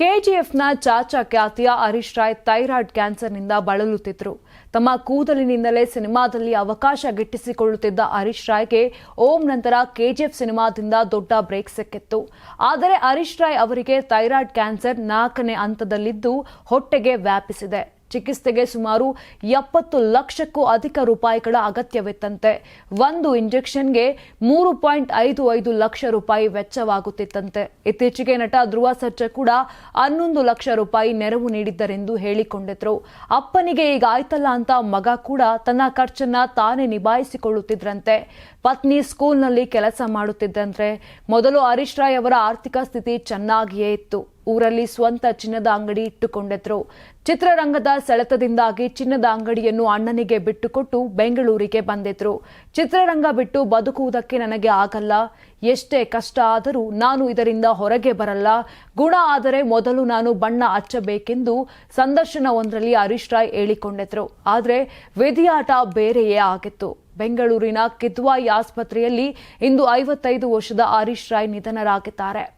ಕೆಜಿಎಫ್ನ ಚಾಚಾ ಖ್ಯಾತಿಯ ಹರೀಶ್ ರಾಯ್ ಥೈರಾಯ್ಡ್ ಕ್ಯಾನ್ಸರ್ನಿಂದ ಬಳಲುತ್ತಿದ್ದರು ತಮ್ಮ ಕೂದಲಿನಿಂದಲೇ ಸಿನಿಮಾದಲ್ಲಿ ಅವಕಾಶ ಗಿಟ್ಟಿಸಿಕೊಳ್ಳುತ್ತಿದ್ದ ಹರೀಶ್ ರಾಯ್ಗೆ ಓಂ ನಂತರ ಕೆಜಿಎಫ್ ಸಿನಿಮಾದಿಂದ ದೊಡ್ಡ ಬ್ರೇಕ್ ಸಿಕ್ಕಿತ್ತು. ಆದರೆ ಹರೀಶ್ ರಾಯ್ ಅವರಿಗೆ ಥೈರಾಯ್ಡ್ ಕ್ಯಾನ್ಸರ್ ನಾಲ್ಕನೇ ಹಂತದಲ್ಲಿದ್ದು ಹೊಟ್ಟೆಗೆ ವ್ಯಾಪಿಸಿದೆ. ಚಿಕಿತ್ಸೆಗೆ ಸುಮಾರು ಎಪ್ಪತ್ತು ಲಕ್ಷಕ್ಕೂ ಅಧಿಕ ರೂಪಾಯಿಗಳ ಅಗತ್ಯವಿತ್ತಂತೆ. ಒಂದು ಇಂಜೆಕ್ಷನ್ಗೆ ಮೂರು ಪಾಯಿಂಟ್ ಐದು ಐದು ಲಕ್ಷ ರೂಪಾಯಿ ವೆಚ್ಚವಾಗುತ್ತಿತ್ತಂತೆ. ಇತ್ತೀಚೆಗೆ ನಟ ಧ್ರುವ ಸರ್ಜಾ ಕೂಡ ಹನ್ನೊಂದು ಲಕ್ಷ ರೂಪಾಯಿ ನೆರವು ನೀಡಿದ್ದರೆಂದು ಹೇಳಿಕೊಂಡಿದ್ರು. ಅಪ್ಪನಿಗೆ ಈಗ ಆಯ್ತಲ್ಲ ಅಂತ ಮಗ ಕೂಡ ತನ್ನ ಖರ್ಚನ್ನ ತಾನೇ ನಿಭಾಯಿಸಿಕೊಳ್ಳುತ್ತಿದ್ರಂತೆ. ಪತ್ನಿ ಸ್ಕೂಲ್ನಲ್ಲಿ ಕೆಲಸ ಮಾಡುತ್ತಿದ್ದಂತೆ. ಮೊದಲು ಹರೀಶ್ ರಾಯ್ ಅವರ ಆರ್ಥಿಕ ಸ್ಥಿತಿ ಚೆನ್ನಾಗಿಯೇ ಇತ್ತು. ಊರಲ್ಲಿ ಸ್ವಂತ ಚಿನ್ನದ ಅಂಗಡಿ ಇಟ್ಟುಕೊಂಡಿದ್ರು. ಚಿತ್ರರಂಗದ ಸೆಳೆತದಿಂದಾಗಿ ಚಿನ್ನದ ಅಂಗಡಿಯನ್ನು ಅಣ್ಣನಿಗೆ ಬಿಟ್ಟುಕೊಟ್ಟು ಬೆಂಗಳೂರಿಗೆ ಬಂದಿದ್ರು. ಚಿತ್ರರಂಗ ಬಿಟ್ಟು ಬದುಕುವುದಕ್ಕೆ ನನಗೆ ಆಗಲ್ಲ. ಎಷ್ಟೇ ಕಷ್ಟ ಆದರೂ ನಾನು ಇದರಿಂದ ಹೊರಗೆ ಬರಲ್ಲ. ಗುಣ ಆದರೆ ಮೊದಲು ನಾನು ಬಣ್ಣ ಹಚ್ಚಬೇಕೆಂದು ಸಂದರ್ಶನವೊಂದರಲ್ಲಿ ಹರೀಶ್ ರಾಯ್ ಹೇಳಿಕೊಂಡಿದ್ರು. ಆದರೆ ವಿಧಿಯಾಟ ಬೇರೆಯೇ ಆಗಿತ್ತು. ಬೆಂಗಳೂರಿನ ಕಿದ್ವಾಯಿ ಆಸ್ಪತ್ರೆಯಲ್ಲಿ ಇಂದು ಐವತ್ತೈದು ವರ್ಷದ ಹರೀಶ್ ರಾಯ್ ನಿಧನರಾಗಿದ್ದಾರೆ.